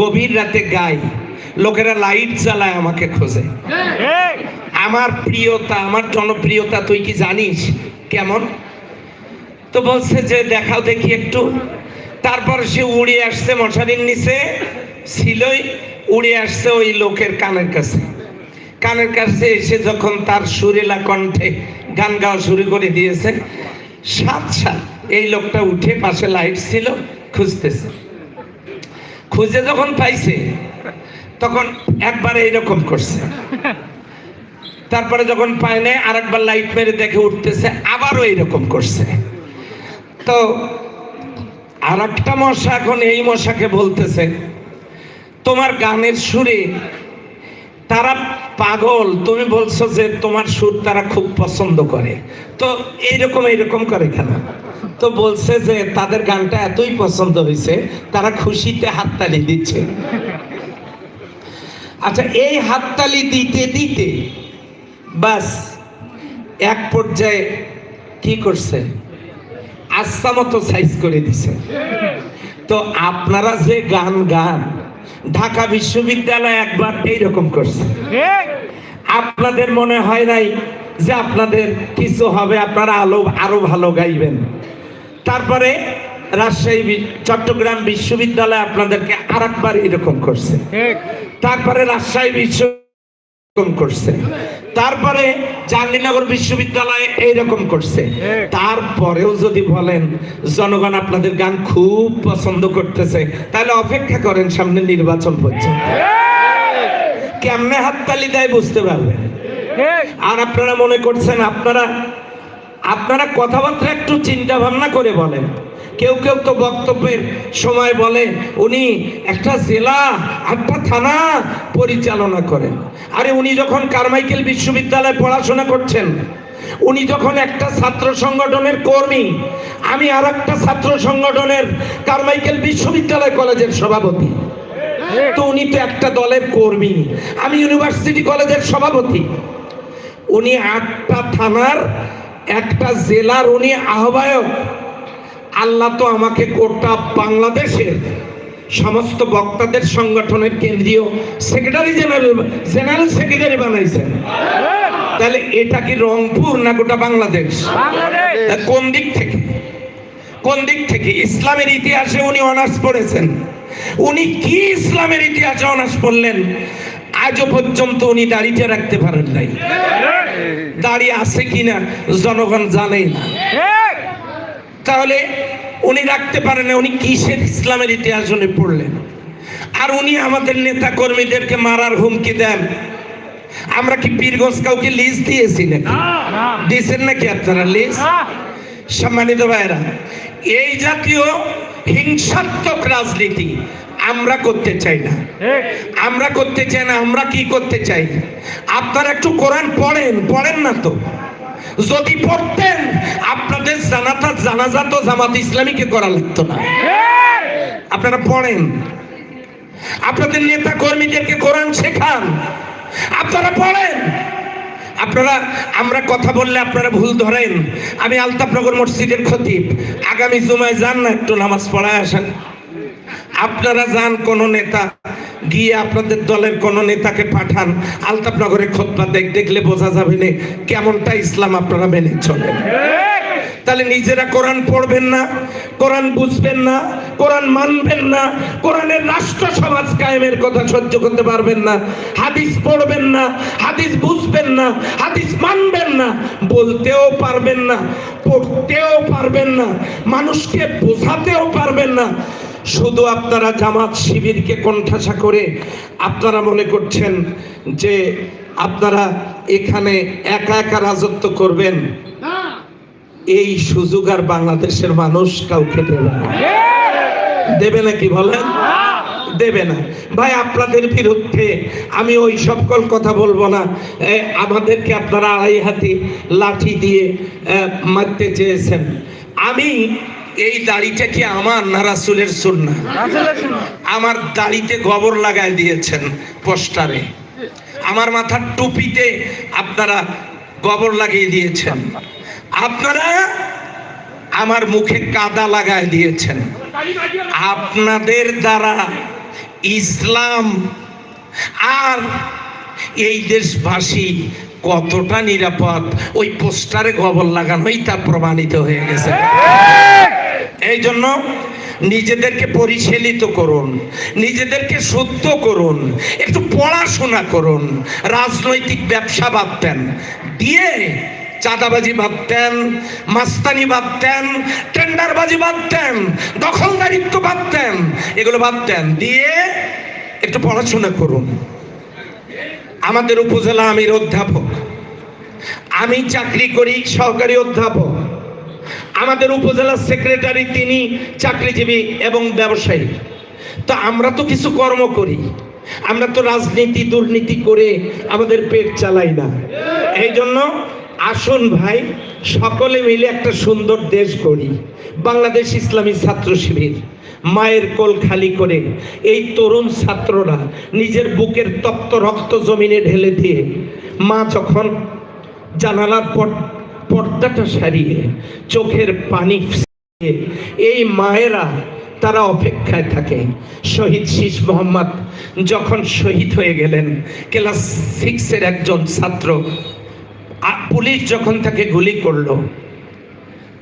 গভীর রাতে গাই লোকেরা লাইট জ্বালায় আমাকে খোঁজে। আমার প্রিয়তা আমার জনপ্রিয়তা তুই কি জানিস? কেমন? তো বলছে যে দেখাও দেখি একটু। তারপর সে উড়ে আসছে মশারির নিচে ছিলই উড়ে আসছে ওই লোকের কানের কাছে। কানের কাছে এসে যখন তার সুরেলা কণ্ঠে গান গাওয়া শুরু করে দিয়েছে সাত সাত এই লোকটা উঠে পাশে লাইট ছিল খুঁজতেছে। খুঁজে যখন পাইছে, তখন একবার এইরকম করছে। তারপরে যখন পায় নাই, আরেকবার লাইট মেরে দেখে উঠতেছে, আবারও এইরকম করছে। তো আর একটা মশা এখন এই মশাকে বলতেছে, তোমার গানের সুরে তারা পাগল, তুমি বলছো যে তোমার সুর তারা খুব পছন্দ করে। তো এইরকম এইরকম করে কেন? তো বলছে যে তাদের গানটা এতই পছন্দ হয়েছে, তারা খুশিতে হাততালি দিচ্ছে। আচ্ছা এই হাততালি দিতে দিতে বাস এক পর্যায়ে কি করছে? আস্থা মতো সাইজ করে দিছে। তো আপনারা যে গান গান ঢাকা বিশ্ববিদ্যালয় একবার এইরকম করছে। আপনাদের মনে হয় নাই যে আপনাদের কিছু হবে? আপনারা আলো আরও ভালো গাইবেন। তারপরে রাজশাহী চট্টগ্রাম বিশ্ববিদ্যালয় আপনাদেরকে আর একবার এরকম করছে তারপরে রাজশাহী বিশ্ব করছে। তারপরে জাহাঙ্গীরনগর বিশ্ববিদ্যালয়ে এইরকম করছে। তারপরেও যদি বলেন জনগণ আপনাদের গান খুব পছন্দ করতেছে তাহলে অপেক্ষা করেন সামনে নির্বাচন পর্যন্ত। কেমনে হাততালি দেয় বুঝতে পারবেন? আর আপনারা মনে করছেন আপনারা আপনারা কথাবার্তা একটু চিন্তা ভাবনা করে বলেন। কেউ কেউ তো বক্তব্যের সময় বলে, উনি একটা জেলা একটা থানা পরিচালনা করেন। আরে উনি যখন কারমাইকেল বিশ্ববিদ্যালয়ে পড়াশোনা করছেন, উনি যখন একটা ছাত্র সংগঠনের কর্মী, আমি আর একটা ছাত্র সংগঠনের কারমাইকেল বিশ্ববিদ্যালয় কলেজের সভাপতি। তো উনি তো একটা দলের কর্মী, আমি ইউনিভার্সিটি কলেজের সভাপতি। উনি আটটা থানার, একটা জেলার উনি আহ্বায়ক। আল্লাহ তো আমাকে গোটা বাংলাদেশের সমস্ত বক্তাদের সংগঠনের কেন্দ্রীয় সেক্রেটারি জেনারেল জেনারেল সেক্রেটারি বানাইছেন। তাহলে এটা কি রংপুর না গোটা বাংলাদেশ? কোন দিক থেকে? কোন দিক থেকে? ইসলামের ইতিহাসে উনি অনার্স পড়েছেন। উনি কি ইসলামের ইতিহাসে অনার্স পড়লেন? আজও পর্যন্ত উনি দাড়িটা রাখতে পারেন নাই। দাড়ি আছে কিনা? জনগণ জানেই না। তাহলে উনি রাখতে পারেন না উনি কিসের ইসলামের ইতিহাস উনি পড়লেন? আর উনি আমাদের নেতা কর্মীদেরকে মারার হুমকি দেন। আমরা কি পীরগঞ্জ কাউকে লিজ দিয়েছি নাকি দিয়েছেন নাকি আপনারা লিজ? সম্মানিত ভাইরা এই জাতীয় হিংসাত্মক রাজনীতি আমরা করতে চাই না। আমরা করতে চাই না আমরা কি করতে চাই? আপনারা একটু কোরআন পড়েন পড়েন না তো। যদি পড়তেন, আপনাদের জানাতা জানাজা তো জামাত ইসলামীকে করা লাগতো না। আপনারা পড়েন। আপনাদের নেতা কর্মীদেরকে কোরআন শেখান। আপনারা পড়েন। আপনারা, আমরা কথা বললে আপনারা ভুল ধরেন। আমি আলতাফনগর মসজিদের খতিব। আগামী জুমায় যান না, একটু নামাজ পড়ায় আসেন। আপনারা যান কোন নেতা গিয়ে আপনাদের দলের কোন নেতাকে পাঠান আলতাফনগরে খোদবা দেখ, দেখলে বোঝা যাবে না কেমনটা ইসলাম আপনারা মেনে চলেন। তাহলে নিজেরা কোরআন পড়বেন না, কোরআন বুঝবেন না, কোরআন মানবেন না, কোরআনের রাষ্ট্র সমাজ কায়েমের কথা সহ্য করতে পারবেন না, হাদিস পড়বেন না, হাদিস বুঝবেন না, হাদিস মানবেন না, বলতেও পারবেন না, পড়তেও পারবেন না, মানুষকে বোঝাতেও পারবেন না শুধু আপনারা জামাত শিবিরকে কণ্ঠাসা করে আপনারা মনে করছেন যে আপনারা এখানে একা একা রাজত্ব করবেন? এই সুযোগ আর বাংলাদেশের মানুষ কাউকে দেবে না। দেবে নাকি বলেন? দেবে না। ভাই আপনাদের বিরুদ্ধে আমি ওই সকল কথা বলব না। আমাদেরকে আপনারা আড়াই হাতি লাঠি দিয়ে মারতে চেয়েছেন। আমি এই দাড়িটা কি আমার না রাসুলের সুন্না আমার দাড়িতে গোবর লাগাই দিয়েছেন পোস্টারে। আমার মাথার টুপিতে আপনারা গোবর লাগিয়ে দিয়েছেন। আপনারা আমার মুখে কাদা লাগাই দিয়েছেন। আপনাদের দ্বারা ইসলাম আর এই দেশবাসী কতটা নিরাপদ? ওই পোস্টারে খবর লাগানোই তা প্রমাণিত হয়ে গেছে। এই জন্য নিজেদেরকে পরিচালিত করুন, নিজেদেরকে শুদ্ধ করুন, একটু পড়াশোনা করুন, রাজনৈতিক ব্যবসা ভাবতেন, দিয়ে চাঁদাবাজি ভাবতেন, মাস্তানি ভাবতেন, টেন্ডারবাজি ভাবতেন, দখলদারিত্ব ভাবতেন, এগুলো ভাবতেন, দিয়ে একটু পড়াশোনা করুন। আমাদের উপজেলা আমির অধ্যাপক, আমি চাকরি করি সহকারী অধ্যাপক আমাদের উপজেলা সেক্রেটারি, তিনি চাকরিজীবী এবং ব্যবসায়ী। তো আমরা তো কিছু কর্ম করি। আমরা তো রাজনীতি, দুর্নীতি করে আমাদের পেট চালাই না। এই জন্য আসুন ভাই, সকলে মিলে একটা সুন্দর দেশ করি বাংলাদেশ ইসলামী ছাত্র শিবির। মায়ের কোল খালি করে এই তরুণ ছাত্ররা নিজের বুকের তপ্ত রক্ত জমিনে ঢেলে দিয়ে মা যখন জানালার পর পর্দাটা সারিয়ে, চোখের পানি এই মায়েরা তারা অপেক্ষায় থাকে। শহীদ শীষ মোহাম্মদ যখন শহীদ হয়ে গেলেন, ক্লাস সিক্সের একজন ছাত্র পুলিশ যখন তাকে গুলি করল,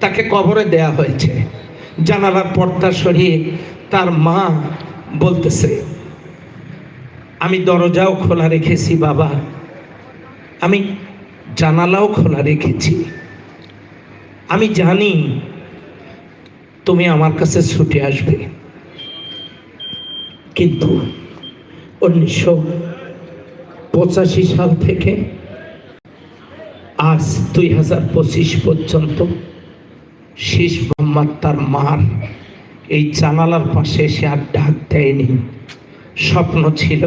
তাকে কবরে দেয়া হয়েছে। জানালার পর্দা সরিয়ে তার মা বলতেছে, আমি দরজাও খোলা রেখেছি বাবা। আমি জানালাও খোলা রেখেছি। আমি জানি তুমি আমার কাছে ছুটে আসবে। কিন্তু উনিশশো পঁচাশি সাল থেকে আজ দুই হাজার পঁচিশ পর্যন্ত শেষ মোহাম্মদ তার মার এই জানালার পাশে এসে আর ডাক দেয়নি। স্বপ্ন ছিল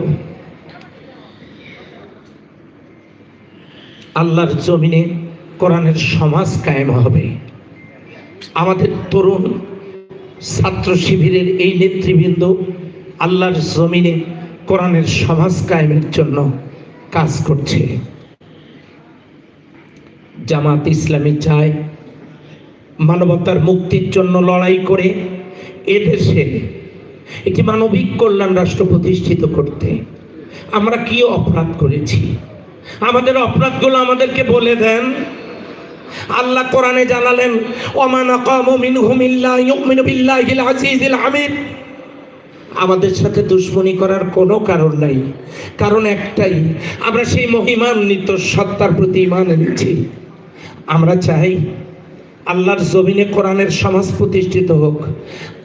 আল্লাহর জমিনে কোরআনের সমাজ কায়েম হবে। আমাদের তরুণ ছাত্র শিবিরের এই নেতৃবৃন্দ আল্লাহর জমিনে কোরআনের সমাজ কায়েমের জন্য কাজ করছে। জামাত ইসলামী চায় মানবতার মুক্তির জন্য লড়াই করে এদেশে একটি মানবিক কল্যাণ রাষ্ট্র প্রতিষ্ঠিত করতে। আমরা কি অপরাধ করেছি? আমাদের অপরাধগুলো আমাদেরকে বলে দেন। আল্লাহ কোরআনে জানালেন ওমান আকামু মিনহুম ইল্লা ইউমিনু বিল্লাহিল আজিজিল হামিদ। আমাদের সাথে দুশ্মনী করার কোনো কারণ নাই। কারণ একটাই, আমরা সেই মহিমান্বিত সত্তার প্রতি ইমান এনেছি। আমরা চাই আল্লাহর জমিনে কোরআনের সমাজ প্রতিষ্ঠিত হোক।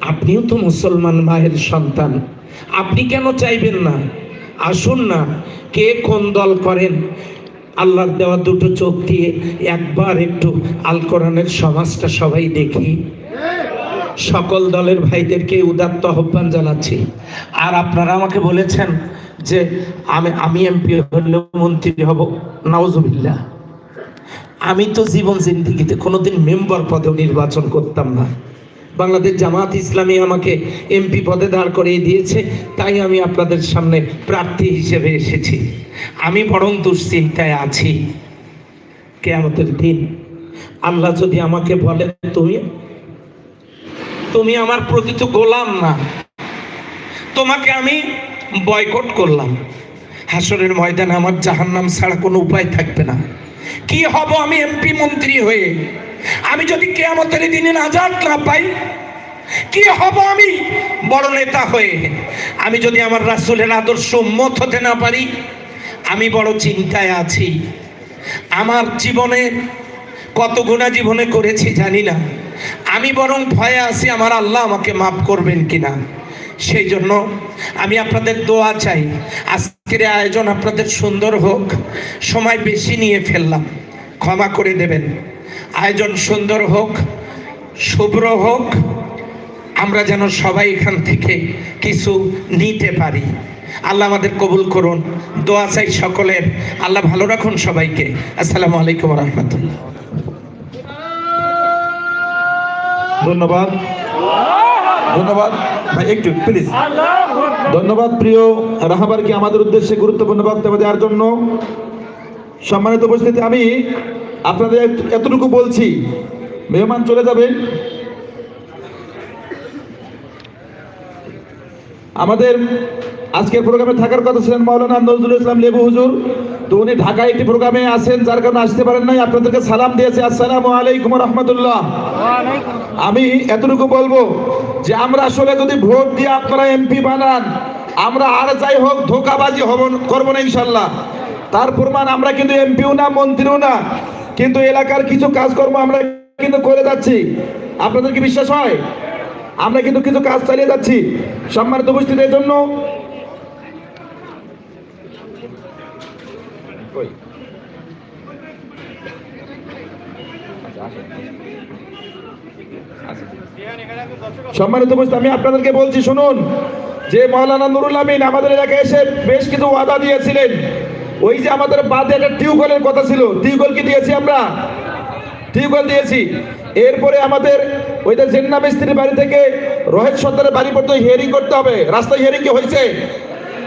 আপনিও তো মুসলমান মায়ের সন্তান। আপনি কেন চাইবেন না? আসুন না, কে কোন দল করেন আল্লাহর দেওয়া দুটো চোখ দিয়ে একবার একটু আল কোরআনের সমাজটা সবাই দেখি। সকল দলের ভাইদেরকে উদাত্ত আহ্বান জানাচ্ছি। আর আপনারা আমাকে বলেছেন যে আমি আমি এমপি হলে মন্ত্রী হব। নওয়াজুবিল্লাহ আমি তো জীবন জিন্দিগিতে কোনোদিন মেম্বার পদেও নির্বাচন করতাম না। বাংলাদেশ জামাত ইসলামী আমাকে এমপি পদে দাঁড় করিয়ে দিয়েছে, তাই আমি আপনাদের সামনে প্রার্থী হিসেবে এসেছি। আমি বরং দুশ্চিন্তায় আছি। কেয়ামতের দিন আল্লাহ যদি আমাকে বলে, তুমি? তুমি আমার প্রকৃত গোলাম না। তোমাকে আমি বয়কট করলাম। হাসরের ময়দানে আমার জাহান্নাম ছাড়া কোনো উপায় থাকবে না। কি হব আমি এমপি মন্ত্রী হয়ে? আমি যদি কেয়ামতের দিনে নাজাত না পাই, কি হব আমি? বড় নেতা হয়ে আমি যদি আমার রাসুলের আদর্শ মত হতে না পারি, আমি বড় চিন্তায় আছি। আমার জীবনে কত গুণা জীবনে করেছি জানি না। আমি বরং ভয়ে আছি, আমার আল্লাহ আমাকে মাফ করবেন কিনা। সেই জন্য আমি আপনাদের দোয়া চাই। আজকের আয়োজন আপনাদের সুন্দর হোক। সময় বেশি নিয়ে ফেললাম। ক্ষমা করে দেবেন। আয়োজন সুন্দর হোক, শুভ্র হোক, আমরা যেন সবাই এখান থেকে কিছু নিতে পারি। আল্লাহ আমাদের কবুল করুন। দোয়া চাই সকলের। আল্লাহ ভালো রাখুন সবাইকে। আসসালামু আলাইকুম রহমতুল্লাহ। ধন্যবাদ। ধন্যবাদ। ভাই, একটু প্লিজ ধন্যবাদ, প্রিয় রাহাবারকে আমাদের উদ্দেশ্যে গুরুত্বপূর্ণ বক্তব্য দেওয়ার জন্য। সম্মানিত উপস্থিতি, আমি আপনাদের এতটুকু বলছি। মেহমান চলে যাবেন। আমাদের আজকের প্রোগ্রামে থাকার কথা ছিলেন মাওলানা নজরুল ইসলাম লেবু হুজুর। তো উনি ঢাকায় একটি প্রোগ্রামে আছেন, যার কারণে আসতে পারেন নাই। আপনাদেরকে সালাম দিয়েছে। আসসালামু আলাইকুম রহমতুল্লাহ। আমি এতটুকু বলব যে আমরা আসলে যদি ভোট দিয়ে আপনারা এমপি বানান, আমরা আর যাই হোক ধোকাবাজি হব করব না ইনশাল্লাহ তার প্রমাণ আমরা কিন্তু এমপিও না, মন্ত্রীও না। কিন্তু এলাকার কিছু কাজকর্ম আমরা কিন্তু করে যাচ্ছি। আপনাদের কি বিশ্বাস হয়? আমরা কিন্তু কিছু কাজ চালিয়ে যাচ্ছি। সম্মানিত উপস্থিতির জন্য। সম্মানিত উপস্থিত, আমি আপনাদেরকে বলছি, শুনুন। যে মৌলানা নুরুল আমিন আমাদের এলাকায় এসে বেশ কিছু ওয়াদা দিয়েছিলেন। ওই যে আমাদের বাদে একটা টিউবওয়েলের কথা ছিল, টিউবওয়েল কি দিয়েছি আমরা? টিউবওয়েল দিয়েছি। এরপরে আমাদের ওই যে জেন্না মিস্ত্রির বাড়ি থেকে রোহিত সর্দারের বাড়ি পর্যন্ত হিয়ারিং করতে হবে। রাস্তায় হিয়ারিং কি হয়েছে?